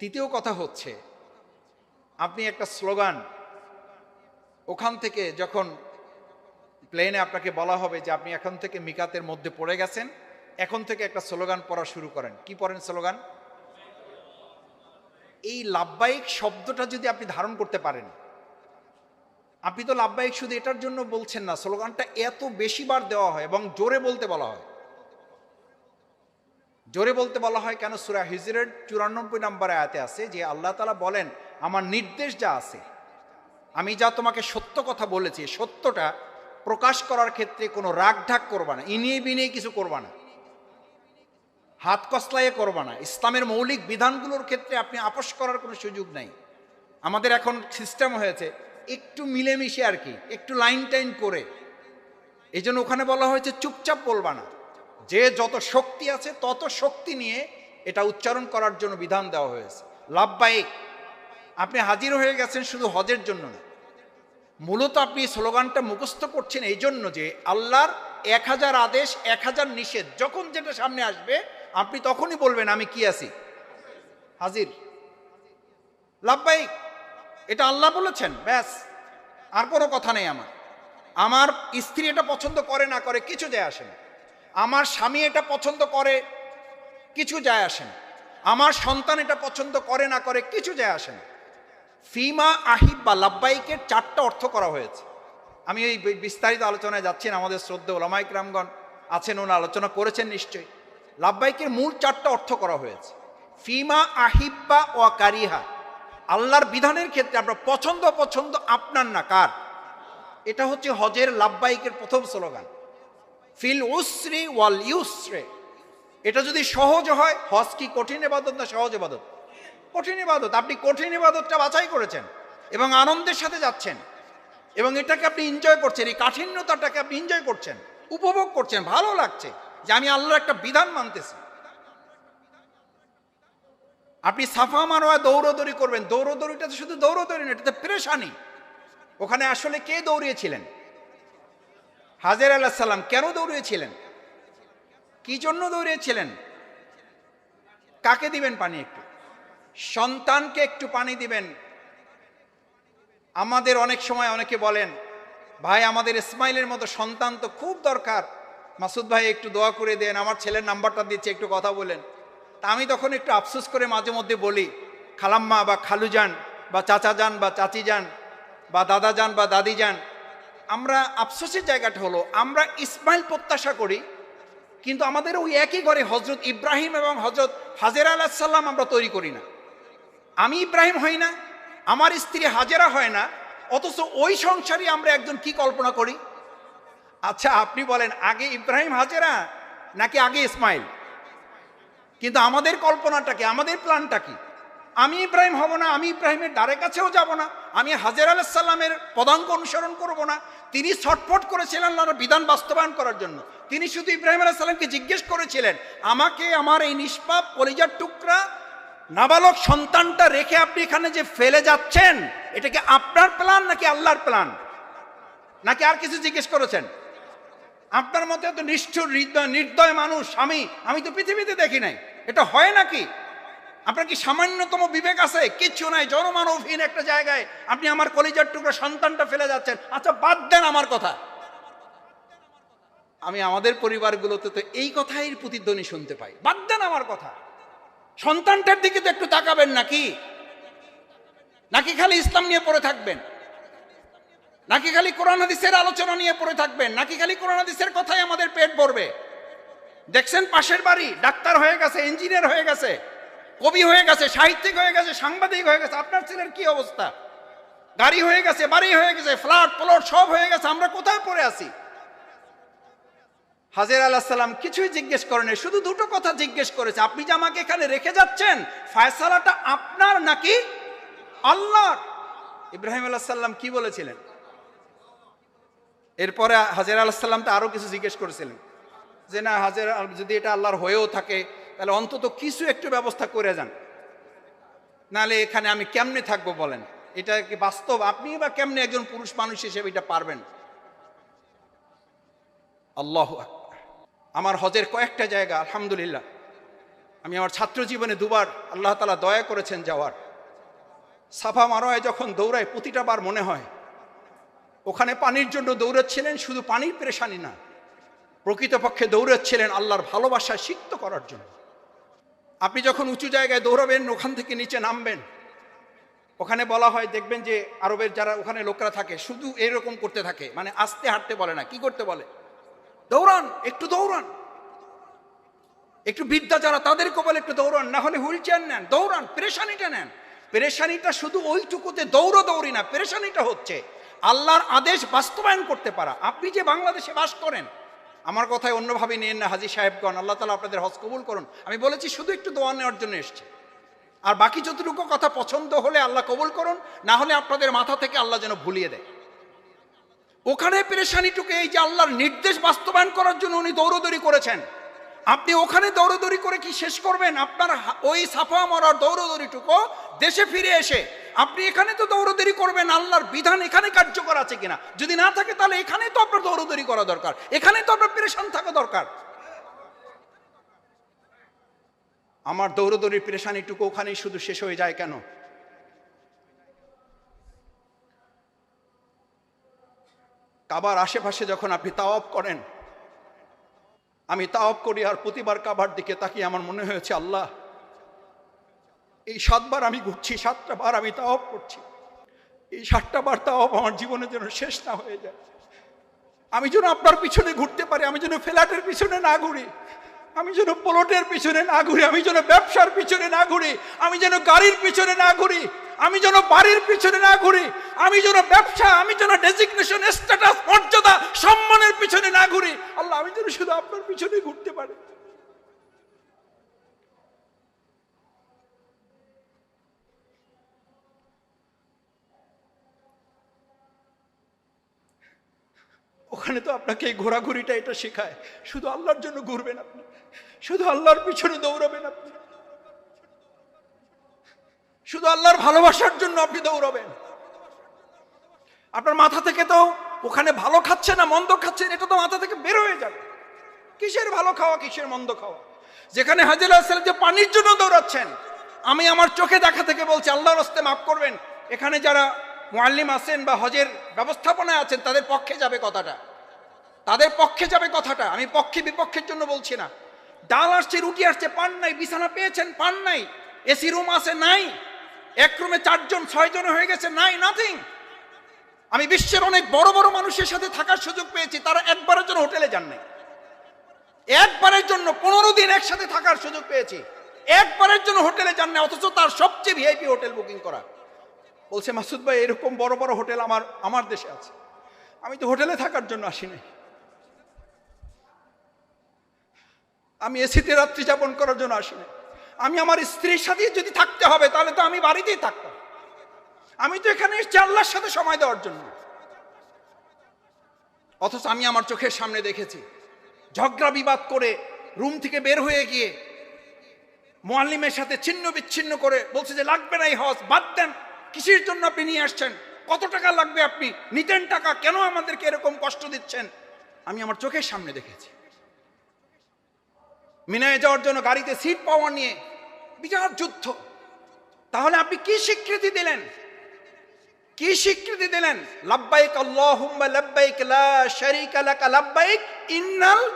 তৃতীয় কথা হচ্ছে, আপনি একটা স্লোগান, ওখান থেকে যখন প্লেনে আপনাকে বলা হবে যে আপনি এখন থেকে মিকাতের মধ্যে পড়ে গেছেন, এখন থেকে একটা স্লোগান পড়া শুরু করেন। কি পড়েন স্লোগান? এই লাভবাহিক শব্দটা যদি আপনি ধারণ করতে পারেন, আপনি তো লাভবাহিক শুধু এটার জন্য বলছেন না, স্লোগানটা এত বেশিবার দেওয়া হয় এবং জোরে বলতে বলা হয়। জোরে বলতে বলা হয় কেন সুরা হিজরের চুরানব্বই নম্বর আয়াতে আছে যে আল্লাহ তালা বলেন, আমার নির্দেশ যা আছে, আমি যা তোমাকে সত্য কথা বলেছি সত্যটা প্রকাশ করার ক্ষেত্রে কোনো রাগ ঢাক করবা না, ইনিয়ে বিনিয়ে কিছু করবা না। হাত কসলাইয়ে করবা না। ইসলামের মৌলিক বিধানগুলোর ক্ষেত্রে আপনি আপোষ করার কোনো সুযোগ নাই। আমাদের এখন সিস্টেম হয়েছে, একটু মিলেমিশে আর কি, একটু লাইন টাইন করে। এই ওখানে বলা হয়েছে, চুপচাপ বলবা না। যে যত শক্তি আছে, তত শক্তি নিয়ে এটা উচ্চারণ করার জন্য বিধান দেওয়া হয়েছে। লাভবাহিক। আপনি হাজির হয়ে গেছেন শুধু হজের জন্য না। মূলত আপনি স্লোগানটা মুখস্থ করছেন এই জন্য যে আল্লাহর এক হাজার আদেশ, এক হাজার নিষেধ, যখন যেটা সামনে আসবে, আপনি তখনই বলবেন, আমি কি আছি? হাজির। লাভবাহিক। এটা আল্লাহ বলেছেন, ব্যাস। আর কোনো কথা নেই আমার। আমার স্ত্রী এটা পছন্দ করে না করে, কিছু যায় আসে না। আমার স্বামী এটা পছন্দ করে, কিছু যায় আসে না। আমার সন্তান এটা পছন্দ করে না করে, কিছু যায় আসে না। ফিমা আহিব বা লাব্বাইকের চারটা অর্থ করা হয়েছে। আমি বি- বিস্তারিত আলোচনায় যাচ্ছি না, আমাদের শ্রদ্ধে ওলামাইক রামগণ আছেন ওনা আলোচনা করেছেন নিশ্চয়ই। লাব্বাইকের মূল চারটা অর্থ করা হয়েছে। ফিমা আহিব্বা ও কারিহা, আল্লাহর বিধানের ক্ষেত্রে আমরা পছন্দ পছন্দ আপনার না কার? এটা হচ্ছে হজের লাভবাহিকের প্রথম স্লোগান। ফিল উসরি ওয়াল ইউসরে। এটা যদি সহজ হয়, হজ কি কঠিন এবাদত না সহজ এবাদত কঠিন ইবাদত। আপনি কঠিন ইবাদতটা বাছাই করেছেন এবং আনন্দের সাথে যাচ্ছেন এবং এটাকে আপনি এনজয় করছেন, এই কাঠিন্যতাটাকে আপনি এনজয় করছেন, উপভোগ করছেন, ভালো লাগছে যে আমি আল্লাহর একটা বিধান মানতেছি। আপনি সাফা মারোয়া দৌড়দৌড়ি করবেন। দৌড়দৌড়িটা তো শুধু দৌড়দৌড়ি না, এটাতে প্রেশানি। ওখানে আসলে কে দৌড়িয়েছিলেন? হাজের আল্লাহ সাল্লাম কেন দৌড়িয়েছিলেন? কি জন্য দৌড়িয়েছিলেন? কাকে দিবেন পানি একটু? সন্তানকে একটু পানি দিবেন। আমাদের অনেক সময় অনেকে বলেন, ভাই, আমাদের ইসমাইলের মতো সন্তান তো খুব দরকার। মাসুদ ভাই, একটু দোয়া করে দেন, আমার ছেলের নাম্বারটা দিচ্ছে, একটু কথা বলেন। তা আমি তখন একটু আফসোস করে মাঝে মধ্যে বলি, খালাম্মা বা খালু যান, বা চাচা যান, বা চাচি যান, বা দাদা যান, বা দাদি যান আমরা আফসোসের জায়গাটা হলো, আমরা ইসমাইল প্রত্যাশা করি, কিন্তু আমাদের ওই একই ঘরে হজরত ইব্রাহিম এবং হজরত হাজের আলাহ সাল্লাম আমরা তৈরি করি না। আমি ইব্রাহিম হই না, আমার স্ত্রী হাজেরা হয় না, অথচ ওই সংসারই আমরা একজন কি কল্পনা করি? আচ্ছা আপনি বলেন, আগে ইব্রাহিম হাজেরা নাকি আগে ইসমাইল? কিন্তু আমাদের কল্পনাটা কি, আমাদের প্ল্যানটা কি? আমি ইব্রাহিম হব না, আমি ইব্রাহিমের দ্বারে কাছেও যাব না, আমি হাজের আলাহিসাল্লামের পদাঙ্ক অনুসরণ করব না। তিনি ছটফট করেছিলেন আল্লাহর বিধান বাস্তবায়ন করার জন্য। তিনি শুধু ইব্রাহিম আলাহিসাল্লামকে জিজ্ঞেস করেছিলেন, আমাকে আমার এই নিষ্পাপ কলিজার টুকরা, নাবালক সন্তানটা রেখে আপনি এখানে যে ফেলে যাচ্ছেন, এটা কি আপনার প্ল্যান নাকি আল্লাহর প্ল্যান নাকি আর কিছু জিজ্ঞেস করেছেন? আপনার মতো এত নিষ্ঠুর নির্দয় মানুষ, আমি আমি তো পৃথিবীতে দেখি নাই। এটা হয় নাকি? আপনার কি সামান্যতম বিবেক আছে? কিচ্ছু নাই জনমানবহীন একটা জায়গায় আপনি আমার কলিজার টুকরা সন্তানটা ফেলে যাচ্ছেন। আচ্ছা বাদ দেন আমার কথা। আমি আমাদের পরিবারগুলোতে তো এই কথাই প্রতিধ্বনি শুনতে পাই। বাদ দেন আমার কথা। সন্তানটার দিকে তো একটু তাকাবেন নাকি? নাকি খালি ইসলাম নিয়ে পড়ে থাকবেন? নাকি খালি কোরআন হাদিসের আলোচনা নিয়ে পড়ে থাকবেন? নাকি খালি কোরআন হাদিসের কথাই আমাদের পেট ভরবে? দেখছেন পাশের বাড়ি, ডাক্তার হয়ে গেছে, ইঞ্জিনিয়ার হয়ে গেছে। কবি হয়ে গেছে, সাহিত্যিক হয়ে গেছে, সাংবাদিক হয়ে গেছে, আপনার ছেলের কি অবস্থা? গাড়ি হয়ে গেছে, বাড়ি হয়ে গেছে, ফ্ল্যাট, প্লট সব হয়ে গেছে, আমরা কোথায় পড়ে আছি? হাজির আল্লাহ সাল্লাম কিছুই জিজ্ঞেস করেনি, শুধু দুটো কথা জিজ্ঞেস করেছে, আপনি যে আমাকে এখানে রেখে যাচ্ছেন, ফায়সালাটা আপনার নাকি আল্লাহর? ইব্রাহিম আল্লাহ সাল্লাম কি বলেছিলেন? এরপরে হাজির আল্লাহ সাল্লাম তো আরও কিছু জিজ্ঞেস করেছিলেন, যে না হাজির যদি এটা আল্লাহর হয়েও থাকে তাহলে অন্তত কিছু একটু ব্যবস্থা করে যান। নাহলে এখানে আমি কেমনে থাকব বলেন? এটা কি বাস্তব? আপনি বা কেমনে একজন পুরুষ মানুষ হিসেবে এটা পারবেন? আল্লাহ আমার হজের কয়েকটা জায়গা, আলহামদুলিল্লাহ। আমি আমার ছাত্র জীবনে দুবার আল্লাহ তালা দয়া করেছেন যাওয়ার। সাফা মারোয় যখন দৌড়ায়, প্রতিটা বার মনে হয়, ওখানে পানির জন্য দৌড়াচ্ছিলেন, শুধু পানির পেরেশানি না, প্রকৃতপক্ষে দৌড়াচ্ছিলেন আল্লাহর ভালোবাসা সিক্ত করার জন্য। আপনি যখন উঁচু জায়গায় দৌড়াবেন, ওখান থেকে নিচে নামবেন, ওখানে বলা হয় দেখবেন যে আরবের যারা ওখানে লোকরা থাকে, শুধু এরকম করতে থাকে মানে আস্তে হাঁটতে বলে না, কি করতে বলে? দৌড়ান, একটু দৌড়ান। একটু বিদ্যা যারা তাদেরকে বলে একটু দৌড়ান, না হলে হুইল চেয়ার নেন, দৌড়ান, পেরেশানিটা নেন। পেরেশানিটা শুধু ওইটুকুতে দৌড়ো দৌড়ি না, পেরেশানিটা হচ্ছে আল্লাহর আদেশ বাস্তবায়ন করতে পারা। আপনি যে বাংলাদেশে বাস করেন আমার কথায় অন্যভাবে নেন না, হাজি সাহেবগণ, আল্লাহ তালা আপনাদের হজ কবুল করুন। আমি বলেছি, শুধু একটু দোয়া নেওয়ার জন্য এসছে। আর বাকি যতটুকু কথা পছন্দ হলে আল্লাহ কবুল করুন, না হলে আপনাদের মাথা থেকে আল্লাহ যেন ভুলিয়ে দেয়। ওখানে পেরেশানিটুকু এই যে আল্লাহর নির্দেশ বাস্তবায়ন করার জন্য উনি দৌড়দৌড়ি করেছেন। আপনি ওখানে দৌড়দৌড়ি করে কি শেষ করবেন? আপনার ওই সাফা মরার দৌড়দৌড়িটুকু দেশে ফিরে এসে আপনি এখানে তো দৌড়দৌড়ি করবেন, আল্লাহর বিধান এখানে কার্যকর আছে কিনা? যদি না থাকে তাহলে এখানে তো আপনার দৌড়দৌড়ি করা দরকার। এখানে তো আপনার পেরেশান থাকা দরকার। আমার দৌড়দৌড়ির পেরেশানিটুকু ওখানেই শুধু শেষ হয়ে যায় কেন? কাবার আশেপাশে যখন আপনি তাওয়াব করেন আমি তাওয়াব করি আর প্রতিবার কাবার দিকে তাকিয়ে আমার মনে হয়েছে, আল্লাহ, এই সাতবার আমি ঘুরছি, সাতটা বার আমি তাওয়াব করছি। এই সাতটা বার তাওয়াব আমার জীবনে যেন শেষ না হয়ে যায়। আমি যেন আপনার পিছনে ঘুরতে পারি, আমি যেন ফ্ল্যাটের পিছনে না ঘুরি, আমি যেন প্লটের পিছনে না ঘুরি, আমি যেন ব্যবসার পিছনে না ঘুরি, আমি যেন গাড়ির পিছনে না ঘুরি আমি যেন বাড়ির পিছনে না ঘুরি, আমি যেন ব্যবসা, আমি যেন ডেজিগনেশন স্ট্যাটাস মর্যাদা, সম্মানের পিছনে না ঘুরি, আল্লাহ, আমি যেন শুধু আপনার পিছনে ঘুরতে পারি। ওখানে তো আপনাকে এই ঘোরাঘুরিটা এটা শেখায়, শুধু আল্লাহর জন্য ঘুরবেন আপনি, শুধু আল্লাহর পিছনে দৌড়াবেন আপনি। শুধু আল্লাহর ভালোবাসার জন্য আপনি দৌড়াবেন। আপনার মাথা থেকে তো ওখানে ভালো খাচ্ছে না, মন্দ খাচ্ছেন এটা তো মাথা থেকে বের হয়ে যাবে। কিসের ভালো খাওয়া, কিসের মন্দ খাওয়া? যেখানে হাজির আসেন যে পানির জন্য দৌড়াচ্ছেন, আমি আমার চোখে দেখা থেকে বলছি, আল্লাহর হস্তে মাফ করবেন। এখানে যারা মোয়াল্লিম আছেন বা হজের ব্যবস্থাপনায় আছেন, তাদের পক্ষে যাবে কথাটা। তাদের পক্ষে যাবে কথাটা, আমি পক্ষে বিপক্ষের জন্য বলছি না। ডাল আসছে, রুটি আসছে, পান নাই, বিছানা পেয়েছেন, পান নাই, এসি রুম আছে, নাই। এক রুমে চারজন, ছয়জন হয়ে গেছে, নাই নাথিং আমি বিশ্বের অনেক বড় বড় মানুষের সাথে থাকার সুযোগ পেয়েছি, তারা একবারের জন্য হোটেলে যান নাই একবারের জন্য পনেরো দিন একসাথে থাকার সুযোগ পেয়েছি। একবারের জন্য হোটেলে যান না অথচ তার সবচেয়ে ভিআইপি হোটেল বুকিং করা। বলছে, মাসুদ ভাই, এরকম বড় বড় হোটেল আমার আমার দেশে আছে। আমি তো হোটেলে থাকার জন্য আসিনি আমি এসিতে রাত্রি যাপন করার জন্য আসিনি আমি আমার স্ত্রীর সাথে যদি থাকতে হবে, তাহলে তো আমি বাড়িতেই থাকতাম। আমি তো এখানে এসেছি আল্লাহর সাথে সময় দেওয়ার জন্য। অথচ আমি আমার চোখের সামনে দেখেছি, ঝগড়া বিবাদ করে রুম থেকে বের হয়ে গিয়ে মোয়াল্লিমের সাথে ছিন্ন বিচ্ছিন্ন করে বলছে যে, লাগবে না এই হজ, বাদ দেন। কিসের জন্য আপনি নিয়ে আসছেন? কত টাকা লাগবে আপনি? নিতেন টাকা, কেন আমাদেরকে এরকম কষ্ট দিচ্ছেন? আমি আমার চোখের সামনে দেখেছি। মিনায় যাওয়ার জন্য গাড়িতে সিট পাওয়া নিয়ে বিরাট যুদ্ধ। তাহলে আপনি কি স্বীকৃতি দিলেন? কি স্বীকৃতি দিলেন? লা ইন্নাল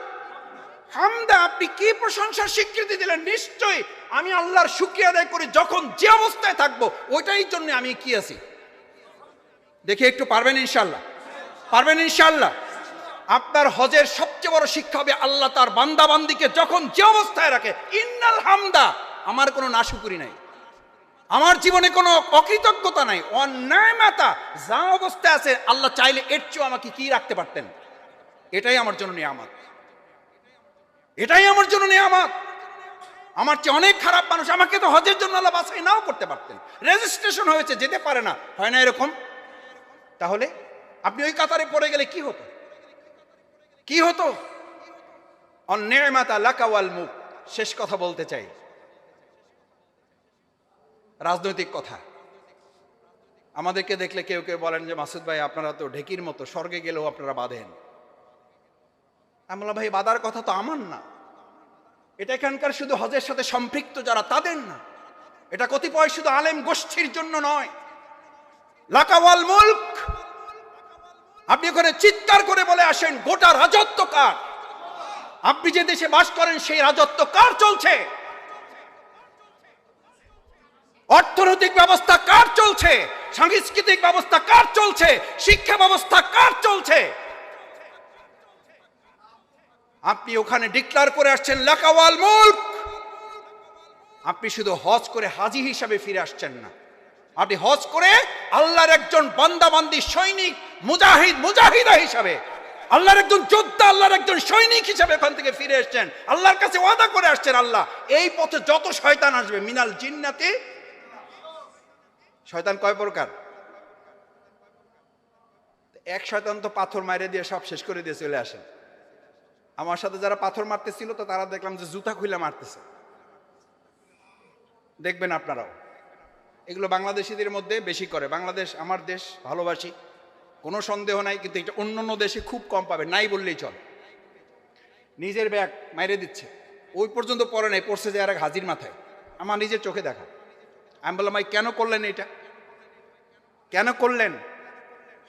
হামদা। আপনি কি প্রশংসার স্বীকৃতি দিলেন? নিশ্চয়ই আমি আল্লাহর শুকরিয়া আদায় করি যখন যে অবস্থায় থাকব, ওইটাই জন্য আমি কি আছি? দেখি একটু পারবেন ইনশাল্লাহ পারবেন ইনশাল্লাহ আপনার হজের সবচেয়ে বড় শিক্ষা হবে আল্লাহ তার বান্দাবান্দিকে যখন যে অবস্থায় রাখে, ইন্নাল হামদা আমার কোনো নাশুকুরি নাই। আমার জীবনে কোনো অকৃতজ্ঞতা নাই। অন্যায় মাতা যা অবস্থায় আছে, আল্লাহ চাইলে এর চেয়েও আমাকে কি রাখতে পারতেন? এটাই আমার জন্য নিয়ামত। এটাই আমার জন্য নিয়ামত। আমার চেয়ে অনেক খারাপ মানুষ আমাকে তো হজের জন্য আল্লাহ বাছাই নাও করতে পারতেন। রেজিস্ট্রেশন হয়েছে, যেতে পারে না। হয় না এরকম? তাহলে আপনি ওই কাতারে পড়ে গেলে কি হতো? কি হতো? অন্যায় মাতা লাকাওয়াল মুখ। শেষ কথা বলতে চাই। রাজনৈতিক কথা। আমাদেরকে দেখলে কেউ কেউ বলেন যে, মাসুদ ভাই, আপনারা তো ঢেকির মতো, স্বর্গে গেলেও আপনারা বাঁধেন। আমলা ভাই বাদার কথা তো আমার না। এটা এখানকার শুধু হজের সাথে সম্পৃক্ত যারা, তাদের না। এটা কতিপয় শুধু আলেম গোষ্ঠীর জন্য নয়। লাকাওয়াল মুল্ক আপনি ওখানে চিৎকার করে বলে আসেন, গোটা রাজত্ব কার? আপনি যে দেশে বাস করেন, সেই রাজত্ব কার চলছে? অর্থনৈতিক ব্যবস্থা কার চলছে? সাংস্কৃতিক ব্যবস্থা কার চলছে? শিক্ষা ব্যবস্থা কার চলছে? আপনি ওখানে ডিক্লার করে আসছেন, লাকাওয়াল মুল্ক! আপনি শুধু হজ করে হাজি হিসাবে ফিরে আসছেন না। আপনি হজ করে আল্লাহর একজন বান্দাবান্দি সৈনিক মুজাহিদ, মুজাহিদা হিসাবে। আল্লাহর একজন যোদ্ধা, আল্লাহর একজন সৈনিক হিসাবে ওখান থেকে ফিরে এসছেন। আল্লাহর কাছে ওয়াদা করে আসছেন আল্লাহ, এই পথে যত শয়তান আসবে, মিনাল জিন্নাতে। শয়তান কয় প্রকার? এক শয়তান তো পাথর মাইরে দিয়ে সব শেষ করে দিয়ে চলে আসেন আমার সাথে যারা পাথর মারতেছিল তো তারা দেখলাম যে জুতা খুলে মারতেছে। দেখবেন আপনারাও। এগুলো বাংলাদেশিদের মধ্যে বেশি করে। বাংলাদেশ, আমার দেশ ভালোবাসি। কোনো সন্দেহ নাই, কিন্তু এটা অন্য অন্য দেশে খুব কম পাবে, নাই বললেই চল। নিজের ব্যাগ মাইরে দিচ্ছে। ওই পর্যন্ত পরে নাই, পড়ছে যে আর এক হাজির মাথায়। আমার নিজের চোখে দেখা। আমি বললাম, ভাই, কেন করলেন এটা? কেন করলেন?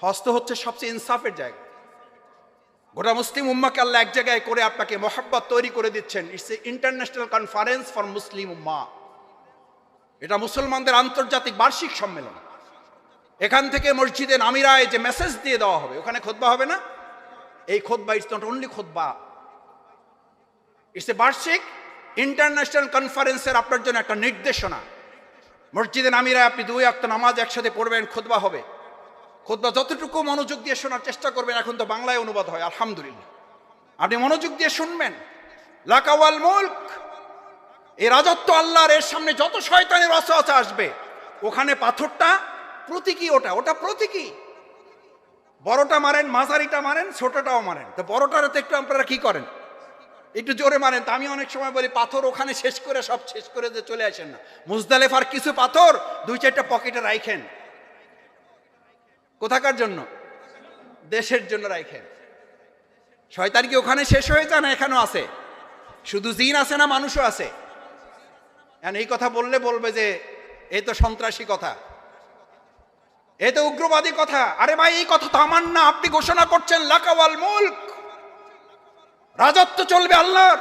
হস্ত হচ্ছে সবচেয়ে ইনসাফের জায়গা। গোটা মুসলিম উম্মাকে আল্লাহ এক জায়গায় করে আপনাকে মোহাব্বত তৈরি করে দিচ্ছেন। It's a international conference for Muslim ummah এটা মুসলমানদের আন্তর্জাতিক বার্ষিক সম্মেলন। এখান থেকে মসজিদে নামিরায় যে মেসেজ দিয়ে দেওয়া হবে। ওখানে খোদবা হবে না? এই খোদবা ইটস নট অনলি খোদবা। ইটস এ বার্ষিক ইন্টারন্যাশনাল কনফারেন্সের আপনার জন্য একটা নির্দেশনা। মসজিদে নামিরায় আপনি দুই একটা নামাজ একসাথে পড়বেন, খোদবা হবে। খোদবা যতটুকু মনোযোগ দিয়ে শোনার চেষ্টা করবেন, এখন তো বাংলায় অনুবাদ হয়, আলহামদুলিল্লাহ। আপনি মনোযোগ দিয়ে শুনবেন। লাকাওয়াল মুল্ক, এই রাজত্ব আল্লাহর, এর সামনে যত শয়তানের অসহসা আসবে, ওখানে পাথরটা প্রতীকী ওটা ওটা প্রতীকী। বড়টা মারেন, মাঝারিটা মারেন, ছোটটাও মারেন। তো বড়টারে তো একটু আপনারা কি করেন? একটু জোরে মারেন। তা আমি অনেক সময় বলি, পাথর ওখানে শেষ করে, সব শেষ করে যে চলে আসেন না। মুজদালেফার কিছু পাথর দুই চারটা পকেটে রাইখেন। কোথাকার জন্য? দেশের জন্য রাইখেন। শয়তান কি ওখানে শেষ হয়ে যায় না এখানেও আছে? শুধু জিন আছে না মানুষও আছে? এই কথা বললে বলবে যে এই তো সন্ত্রাসী কথা। এ তো উগ্রবাদী কথা। আরে ভাই, এই কথা তো আমার না। আপনি ঘোষণা করছেন লাকাওয়াল মুল্ক। রাজত্ব চলবে আল্লাহর।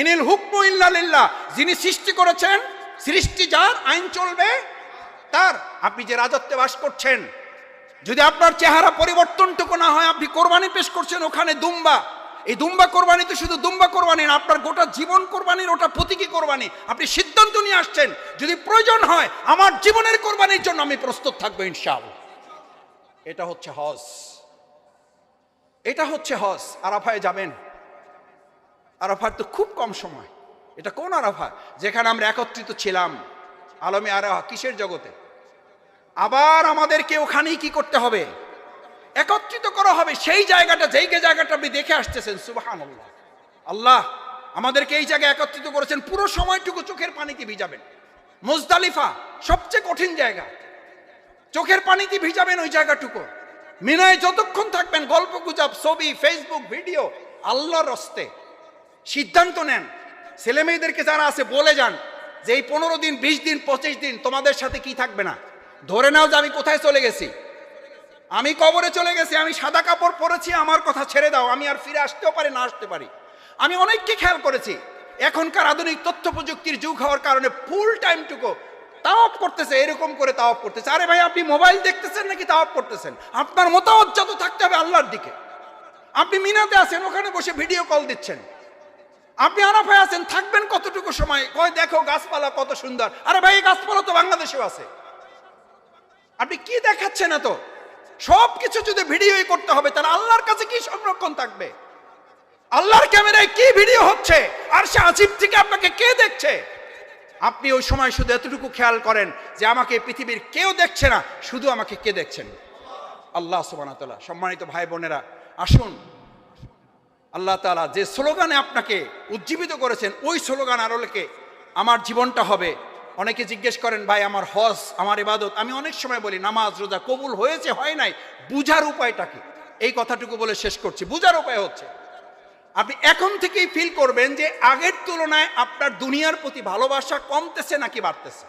ইনিল হুকমু ইল্লালিল্লাহ যিনি সৃষ্টি করেছেন, সৃষ্টি যার, আইন চলবে তার। আপনি যে রাজত্বে বাস করছেন, যদি আপনার চেহারা পরিবর্তনটুকু না হয়, আপনি কোরবানি পেশ করছেন ওখানে দুম্বা। এই দুম্বা কোরবানি তো শুধু দুম্বা কোরবানি না, আপনার গোটা জীবন কোরবানির ওটা প্রতীকী কোরবানি। আপনি সিদ্ধান্ত নিয়ে আসছেন, যদি প্রয়োজন হয়, আমার জীবনের কোরবানির জন্য আমি প্রস্তুত থাকব ইনশাআল্লাহ। এটা হচ্ছে হজ। এটা হচ্ছে হজ। আরাফায় যাবেন। আরাফার তো খুব কম সময়। এটা কোন আরাফা? যেখানে আমরা একত্রিত ছিলাম। আলমে আরাফা, কিসের জগতে? আবার আমাদেরকে ওখানেই কি করতে হবে? একত্রিত করা হবে সেই জায়গাটা, যেই জায়গাটা আপনি দেখে আসতেছেন সুবাহান আল্লাহ আল্লাহ আমাদেরকে এই জায়গায় একত্রিত করেছেন, পুরো সময়টুকু চোখের পানিতে ভিজাবেন। মুজদালিফা সবচেয়ে কঠিন জায়গা। চোখের পানিতে ভিজাবেন ওই জায়গাটুকু। মিনায় যতক্ষণ থাকবেন, গল্প গুজব, ছবি ফেসবুক ভিডিও, আল্লাহর রস্তে সিদ্ধান্ত নেন। ছেলে মেয়েদেরকে যারা আছে, বলে যান যে এই পনেরো দিন, বিশ দিন, পঁচিশ দিন তোমাদের সাথে কি থাকবে না। ধরে নাও যে আমি কোথায় চলে গেছি। আমি কবরে চলে গেছি, আমি সাদা কাপড় পরেছি, আমার কথা ছেড়ে দাও, আমি আর ফিরে আসতেও পারি না, আসতে পারি। আমি অনেককে খেয়াল করেছি, এখনকার আধুনিক তথ্য প্রযুক্তির যুগ হওয়ার কারণে ফুল টাইমটুকু তাওয়াপ করতেছে, এরকম করে তাওয়াপ করতেছে। আরে ভাই, আপনি মোবাইল দেখতেছেন নাকি তাওয়াপ করতেছেন? আপনার মতামত থাকতে হবে আল্লাহর দিকে। আপনি মিনাতে আছেন, ওখানে বসে ভিডিও কল দিচ্ছেন। আপনি আরাফায় আছেন, থাকবেন কতটুকু সময়? কয়, দেখো গাছপালা কত সুন্দর। আরে ভাই গাছপালা তো বাংলাদেশেও আছে। আপনি কি দেখাচ্ছেন এত? সব কিছু যদি ভিডিওই করতে হবে, তাহলে আল্লাহর কাছে কি সংরক্ষণ থাকবে? আল্লাহর ক্যামেরায় কি ভিডিও হচ্ছে? আর সে আজিব থেকে আপনাকে কে দেখছে? আপনি ওই সময় শুধু এতটুকু খেয়াল করেন যে আমাকে পৃথিবীর কেউ দেখছে না, শুধু আমাকে কে দেখছেন? আল্লাহ সুবানাতলা সম্মানিত ভাই বোনেরা, আসুন। আল্লাহ তালা যে স্লোগানে আপনাকে উজ্জীবিত করেছেন, ওই স্লোগান আরোলেকে আমার জীবনটা হবে অনেকে জিজ্ঞেস করেন, ভাই, আমার হজ, আমার ইবাদত? আমি অনেক সময় বলি, নামাজ, রোজা কবুল হয়েছে, হয় নাই? বুঝার উপায়টা কি? এই কথাটুকু বলে শেষ করছি। বুঝার উপায় হচ্ছে, আপনি এখন থেকেই ফিল করবেন যে আগের তুলনায় আপনার দুনিয়ার প্রতি ভালোবাসা কমতেছে নাকি বাড়তেছে?